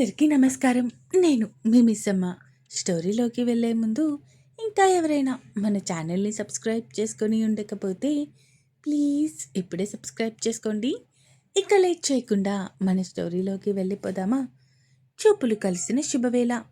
అందరికీ నమస్కారం. నేను మీ మిస్సమ్మ. స్టోరీలోకి వెళ్ళే ముందు ఇంకా ఎవరైనా మన ఛానల్ని సబ్స్క్రైబ్ చేసుకొని ఉండకపోతే ప్లీజ్ ఇప్పుడే సబ్స్క్రైబ్ చేసుకోండి. ఇక లేట్ చేయకుండా మన స్టోరీలోకి వెళ్ళిపోదామా? చూపులు కలిసిన శుభవేళ.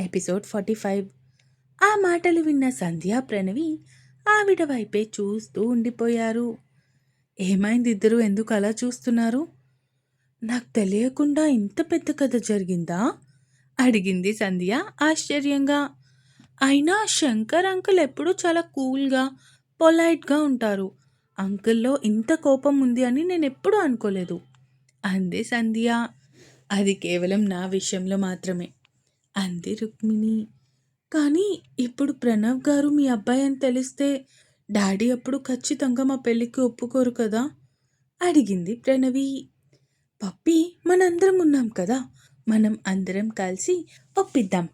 Episode forty five. ఆ మాటలు విన్న సంధ్యా ప్రణవి ఆవిడ వైపే చూస్తూ ఉండిపోయారు. ఏమైంది ఇద్దరు? ఎందుకు అలా చూస్తున్నారు? నాకు తెలియకుండా ఇంత పెద్ద కథ జరిగిందా? అడిగింది సంధ్య ఆశ్చర్యంగా. అయినా శంకర్ అంకుల్ ఎప్పుడూ చాలా కూల్గా పొలైట్గా ఉంటారు. అంకుల్లో ఇంత కోపం ఉంది అని నేను ఎప్పుడూ అనుకోలేదు అంది సంధ్య. అది కేవలం నా విషయంలో మాత్రమే అంది రుక్మిణి. కానీ ఇప్పుడు ప్రణవ్ గారు మీ అబ్బాయి అని తెలిస్తే డాడీ అప్పుడు ఖచ్చితంగా మా పెళ్ళికి ఒప్పుకోరు కదా? అడిగింది ప్రణవి. పప్పి మనందరం ఉన్నాం కదా. మనం అందరం కలిసి ఒప్పిద్దాం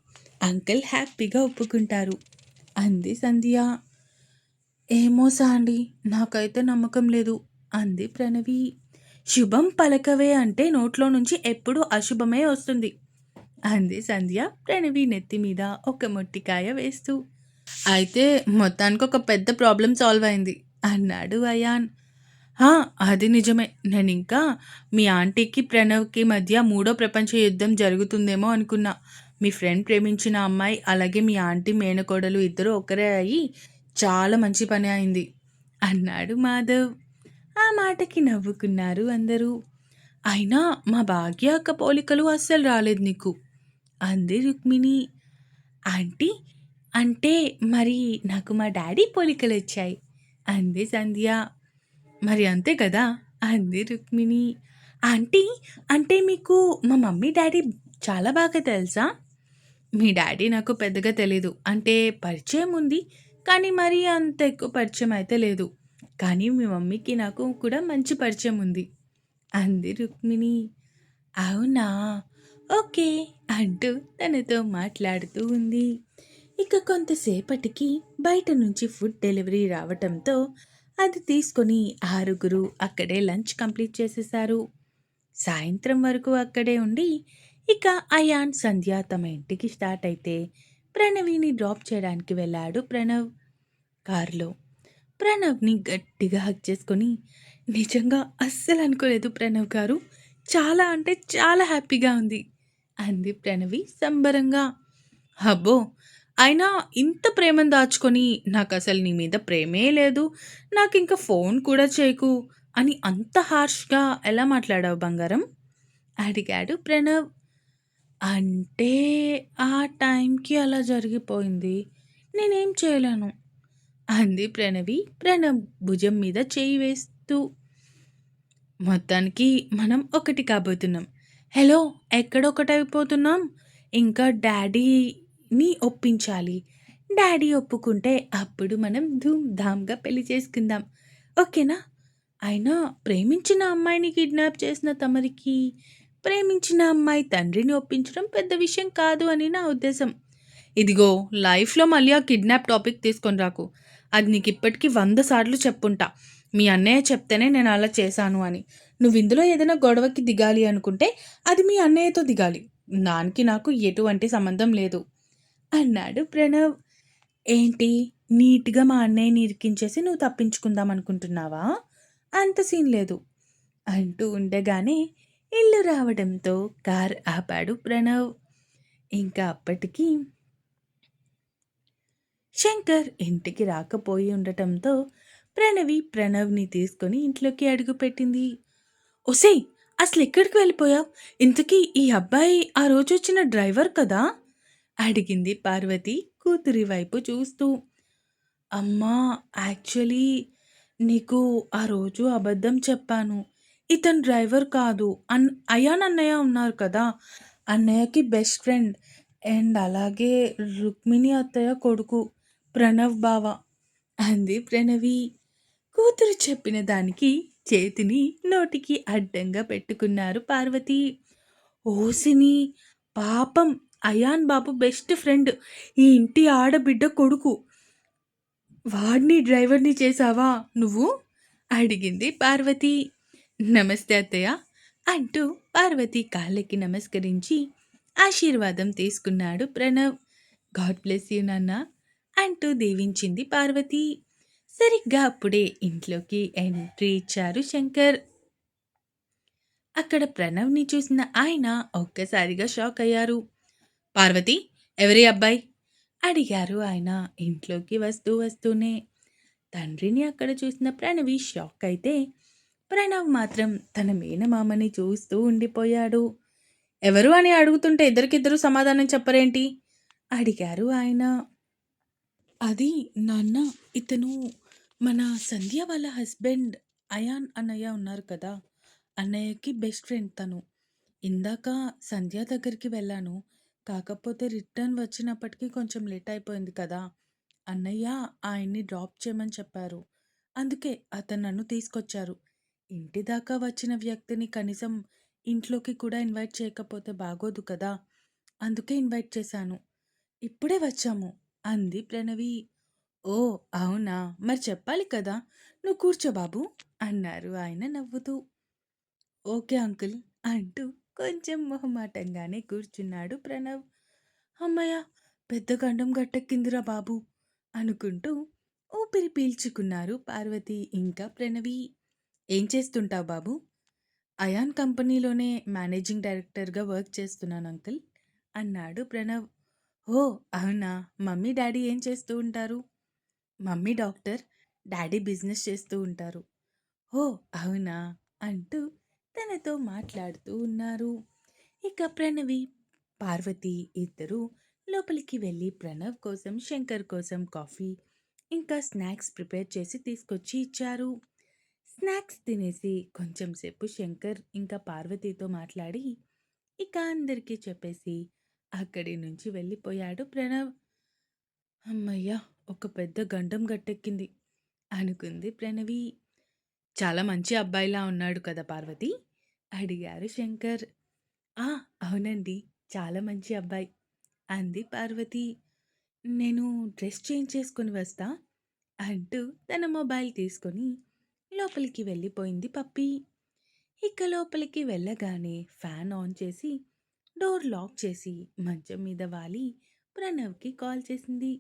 అంకుల్ హ్యాపీగా ఒప్పుకుంటారు. అంది సంధ్య. ఏమో సాండి నాకైతే నమ్మకం లేదు అంది ప్రణవి. శుభం పలకవే అంటే నోట్లో నుంచి ఎప్పుడూ అశుభమే వస్తుంది అంది సంధ్య ప్రణవి నెత్తి మీద ఒక మొట్టికాయ వేస్తూ. అయితే మొత్తానికి ఒక పెద్ద ప్రాబ్లం సాల్వ్ అయింది అన్నాడు అయాన్. ఆ! అది నిజమే. నేనింకా మీ ఆంటీకి, ప్రణవ్‌కి మధ్య మూడో ప్రపంచ యుద్ధం జరుగుతుందేమో అనుకున్నా. మీ ఫ్రెండ్ ప్రేమించిన అమ్మాయి, అలాగే మీ ఆంటీ మేనకోడలు ఇద్దరు ఒకరే అయ్యి చాలా మంచి పని అయింది. అన్నాడు మాధవ్. ఆ మాటకి నవ్వుకున్నారు అందరూ. అయినా మా భాగ్య అక్క పోలికలు అస్సలు రాలేదు నీకు. అంది రుక్మిణి. ఆంటీ అంటే మరి నాకు మా డాడీ పోలికలొచ్చాయి. అంది సంధ్య. మరి అంతే కదా? అంది రుక్మిణి. ఆంటీ అంటే మీకు మా మమ్మీ డాడీ చాలా బాగా తెలుసా? మీ డాడీ నాకు పెద్దగా తెలీదు. అంటే పరిచయం ఉంది కానీ మరీ అంత ఎక్కువ పరిచయం అయితే లేదు. కానీ మీ మమ్మీకి నాకు కూడా మంచి పరిచయం ఉంది అంది రుక్మిణి. అవునా? ఓకే అంటూ తనతో మాట్లాడుతూ ఉంది. ఇక కొంతసేపటికి బయట నుంచి ఫుడ్ డెలివరీ రావటంతో అది తీసుకొని ఆరుగురు అక్కడే లంచ్ కంప్లీట్ చేసేశారు. సాయంత్రం వరకు అక్కడే ఉండి ఇక అయాన్ సంధ్య తమ ఇంటికి స్టార్ట్ అయితే ప్రణవిని డ్రాప్ చేయడానికి వెళ్ళాడు ప్రణవ్. కారులో ప్రణవ్ని గట్టిగా హక్ చేసుకొని నిజంగా అస్సలు అనుకోలేదు ప్రణవ్ గారు. చాలా అంటే చాలా హ్యాపీగా ఉంది అంది ప్రణవి సంబరంగా. అబ్బో అయినా ఇంత ప్రేమను దాచుకొని నాకు అసలు నీ మీద ప్రేమే లేదు నాకు ఇంకా ఫోన్ కూడా చేయకు అని అంత హార్ష్గా ఎలా మాట్లాడావు బంగారం? అడిగాడు ప్రణవ్. అంటే ఆ టైంకి అలా జరిగిపోయింది. నేనేం చేయలేను అంది ప్రణవి. ప్రణవ్ భుజం మీద చేయి వేస్తూ మొత్తానికి మనం ఒకటి కాబోతున్నాం. హలో ఎక్కడొకటైపోతున్నాం? ఇంకా డాడీ మీ ఒప్పించాలి. డాడీ ఒప్పుకుంటే అప్పుడు మనం ధూమ్ ధామ్గా పెళ్ళి చేసుకుందాం. ఓకేనా? అయినా ప్రేమించిన అమ్మాయిని కిడ్నాప్ చేసిన తమరికి ప్రేమించిన అమ్మాయి తండ్రిని ఒప్పించడం పెద్ద విషయం కాదు అని నా ఉద్దేశం. ఇదిగో లైఫ్లో మళ్ళీ ఆ కిడ్నాప్ టాపిక్ తీసుకొని రాకు. అది నీకు ఇప్పటికీ వంద సార్లు చెప్పుంటా. మీ అన్నయ్య చెప్తేనే నేను అలా చేశాను అని. నువ్వు ఇందులో ఏదైనా గొడవకి దిగాలి అనుకుంటే అది మీ అన్నయ్యతో దిగాలి. దానికి నాకు ఎటువంటి సంబంధం లేదు. అన్నాడు ప్రణవ్. ఏంటి? నీట్గా మా అన్నయ్యని ఇరికించేసి నువ్వు తప్పించుకుందాం అనుకుంటున్నావా? అంత సీన్ లేదు. అంటూ ఉండగానే ఇల్లు రావడంతో కార్ ఆపాడు ప్రణవ్. ఇంకా అప్పటికి శంకర్ ఇంటికి రాకపోయి ఉండటంతో ప్రణవి ప్రణవ్ని తీసుకొని ఇంట్లోకి అడుగుపెట్టింది. ఒసే అసలు ఎక్కడికి వెళ్ళిపోయావు? ఇంతకీ ఈ అబ్బాయి ఆ రోజు వచ్చిన డ్రైవర్ కదా? అడిగింది పార్వతి కూతురి వైపు చూస్తూ. అమ్మా యాక్చువల్లీ నీకు ఆ రోజు అబద్ధం చెప్పాను. ఇతను డ్రైవర్ కాదు. అన్ అయాన్ అన్నయ్య ఉన్నారు కదా. అన్నయ్యకి బెస్ట్ ఫ్రెండ్. అండ్ అలాగే రుక్మిణి అత్తయ్య కొడుకు ప్రణవ్ బావ అంది ప్రణవి. కూతురు చెప్పిన దానికి చేతిని నోటికి అడ్డంగా పెట్టుకున్నారు పార్వతి. ఓసిని పాపం అయాన్ బాబు బెస్ట్ ఫ్రెండ్. ఈ ఇంటి ఆడబిడ్డ కొడుకు. వాడిని డ్రైవర్ని చేసావా నువ్వు? అడిగింది పార్వతి. నమస్తే అత్తయ్య అంటూ పార్వతి కాళ్ళకి నమస్కరించి ఆశీర్వాదం తీసుకున్నాడు ప్రణవ్. గాడ్ బ్లెస్ యూ నాన్న అంటూ దీవించింది పార్వతి. సరిగ్గా అప్పుడే ఇంట్లోకి ఎంట్రీ ఇచ్చారు శంకర్. అక్కడ ప్రణవ్ని చూసిన ఆయన ఒక్కసారిగా షాక్ అయ్యారు. పార్వతి ఎవరి అబ్బాయి? అడిగారు ఆయన. ఇంట్లోకి వస్తూ వస్తూనే. తండ్రిని అక్కడ చూసిన ప్రణవి షాక్ అయితే ప్రణవ్ మాత్రం తన మేనమామని చూస్తూ ఉండిపోయాడు. ఎవరు? అని అడుగుతుంటే ఇద్దరికిద్దరు సమాధానం చెప్పరేంటి? అడిగారు ఆయన. అది నాన్న ఇతను మన సంధ్య వాళ్ళ హస్బెండ్ అయాన్ అన్నయ్య ఉన్నారు కదా అన్నయ్యకి బెస్ట్ ఫ్రెండ్ తను. ఇందాక సంధ్య దగ్గరికి వెళ్ళాను కాకపోతే రిటర్న్ వచ్చినప్పటికీ కొంచెం లేట్ అయిపోయింది కదా! అన్నయ్య ఆయన్ని డ్రాప్ చేయమని చెప్పారు. అందుకే అతను నన్ను తీసుకొచ్చారు. ఇంటి దాకా వచ్చిన వ్యక్తిని కనీసం ఇంట్లోకి కూడా ఇన్వైట్ చేయకపోతే బాగోదు కదా! అందుకే ఇన్వైట్ చేశాను. ఇప్పుడే వచ్చాము అంది ప్రణవి. ఓ అవునా? మరి చెప్పాలి కదా! నువ్వు కూర్చో బాబు అన్నారు ఆయన నవ్వుతూ. ఓకే అంకుల్ అంటూ కొంచెం మొహమాటంగానే కూర్చున్నాడు ప్రణవ్. అమ్మయ్య పెద్ద గండం గట్టెక్కిందిరా బాబు అనుకుంటూ ఊపిరి పీల్చుకున్నారు పార్వతి ఇంకా ప్రణవి. ఏం చేస్తుంటావు బాబు? అయాన్ కంపెనీలోనే మేనేజింగ్ డైరెక్టర్గా వర్క్ చేస్తున్నాను అంకుల్ అన్నాడు ప్రణవ్. ఓ అవునా? మమ్మీ డాడీ ఏం చేస్తూ ఉంటారు? మమ్మీ డాక్టర్ డాడీ బిజినెస్ చేస్తూ ఉంటారు. ఓ అవునా? అంటూ తనతో మాట్లాడుతూ ఉన్నారు. ఇక ప్రణవి పార్వతి ఇద్దరు లోపలికి వెళ్ళి ప్రణవ్ కోసం శంకర్ కోసం కాఫీ ఇంకా స్నాక్స్ ప్రిపేర్ చేసి తీసుకొచ్చి ఇచ్చారు. స్నాక్స్ తినేసి కొంచెం సేపు శంకర్ ఇంకా పార్వతితో మాట్లాడి ఇక అందరికీ చెప్పేసి అక్కడి నుంచి వెళ్ళిపోయాడు ప్రణవ్. అమ్మయ్యా ఒక పెద్ద గండం గట్టెక్కింది అనుకుంది ప్రణవి. చాలా మంచి అబ్బాయిలా ఉన్నాడు కదా పార్వతి? అడిగారు శంకర్. ఆ అవునండి. చాలా మంచి అబ్బాయి. అంది పార్వతి. నేను డ్రెస్ చేంజ్ చేసుకొని వస్తా అంటూ తన మొబైల్ తీసుకొని లోపలికి వెళ్ళిపోయింది పప్పి. ఇక లోపలికి వెళ్ళగానే ఫ్యాన్ ఆన్ చేసి డోర్ లాక్ చేసి మంచం మీద వాలి ప్రణవ్కి కాల్ చేసింది.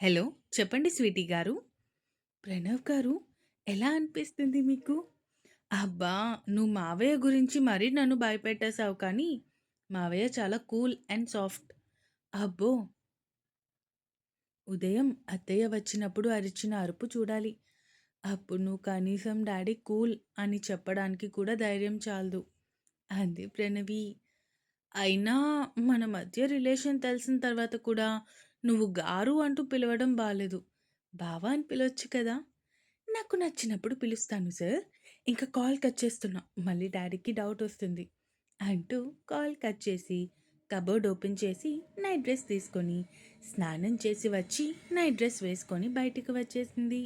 హలో చెప్పండి స్వీటీ గారు. ప్రణవ్ గారు ఎలా అనిపిస్తుంది మీకు? అబ్బా! నువ్వు మావయ్య గురించి మరీ నన్ను భయపెట్టేశావు కానీ మావయ్య చాలా కూల్ అండ్ సాఫ్ట్. అబ్బో! ఉదయం అత్తయ్య వచ్చినప్పుడు అరిచిన అరుపు చూడాలి. అప్పుడు నువ్వు కనీసం డాడీ కూల్ అని చెప్పడానికి కూడా ధైర్యం చాలదు. అంది ప్రణవి. అయినా మన మధ్య రిలేషన్ తెలిసిన తర్వాత కూడా నువ్వు గారు అంటూ పిలవడం బాలేదు. బావా అని పిలవచ్చు కదా? నాకు నచ్చినప్పుడు పిలుస్తాను సార్. ఇంకా కాల్ కట్ చేస్తున్నా. మళ్ళీ డాడీకి డౌట్ వస్తుంది. అంటూ కాల్ కట్ చేసి కబోర్డ్ ఓపెన్ చేసి నైట్ డ్రెస్ తీసుకొని స్నానం చేసి వచ్చి నైట్ డ్రెస్ వేసుకొని బయటికి వచ్చేసింది.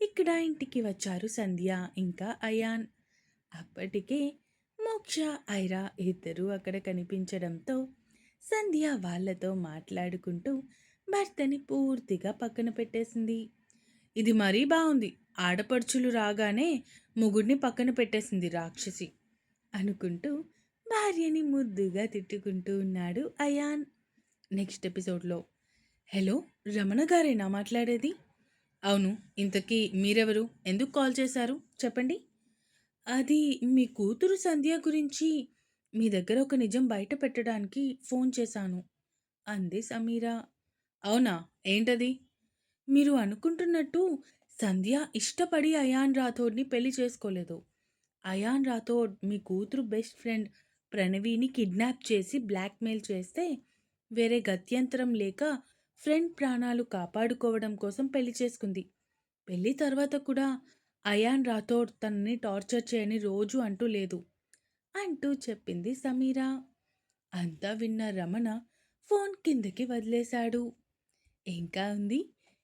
ఇక్కడ ఇంటికి వచ్చారు సంధ్య ఇంకా అయాన్. అప్పటికే మోక్ష ఐరా ఇద్దరూ అక్కడ కనిపించడంతో సంధ్య వాళ్ళతో మాట్లాడుకుంటూ భర్తని పూర్తిగా పక్కన పెట్టేసింది. ఇది మరీ బాగుంది ఆడపడుచులు రాగానే ముగుడిని పక్కన పెట్టేసింది రాక్షసి. అనుకుంటూ భార్యని ముద్దుగా తిట్టుకుంటూ ఉన్నాడు అయాన్. నెక్స్ట్ ఎపిసోడ్లో. హలో రమణ గారేనా మాట్లాడేది? అవును ఇంతకీ మీరెవరు? ఎందుకు కాల్ చేశారు? చెప్పండి. అది మీ కూతురు సంధ్య గురించి మీ దగ్గర ఒక నిజం బయట పెట్టడానికి ఫోన్ చేశాను. అంది సమీరా. అవునా? ఏంటది? మీరు అనుకుంటున్నట్టు సంధ్య ఇష్టపడి అయాన్ రాథోడ్ని పెళ్ళి చేసుకోలేదు. అయాన్ రాథోడ్ మీ కూతురు బెస్ట్ ఫ్రెండ్ ప్రణవిని కిడ్నాప్ చేసి బ్లాక్మెయిల్ చేస్తే వేరే గత్యంతరం లేక ఫ్రెండ్ ప్రాణాలు కాపాడుకోవడం కోసం పెళ్ళి చేసుకుంది. పెళ్ళి తర్వాత కూడా అయాన్ రాథోడ్ తనని టార్చర్ చేయని రోజు అంటూ లేదు. అంటూ చెప్పింది సమీరా. అంతా విన్న రమణ ఫోన్ కిందకి వదిలేశాడు. ఇంకా ఉంది?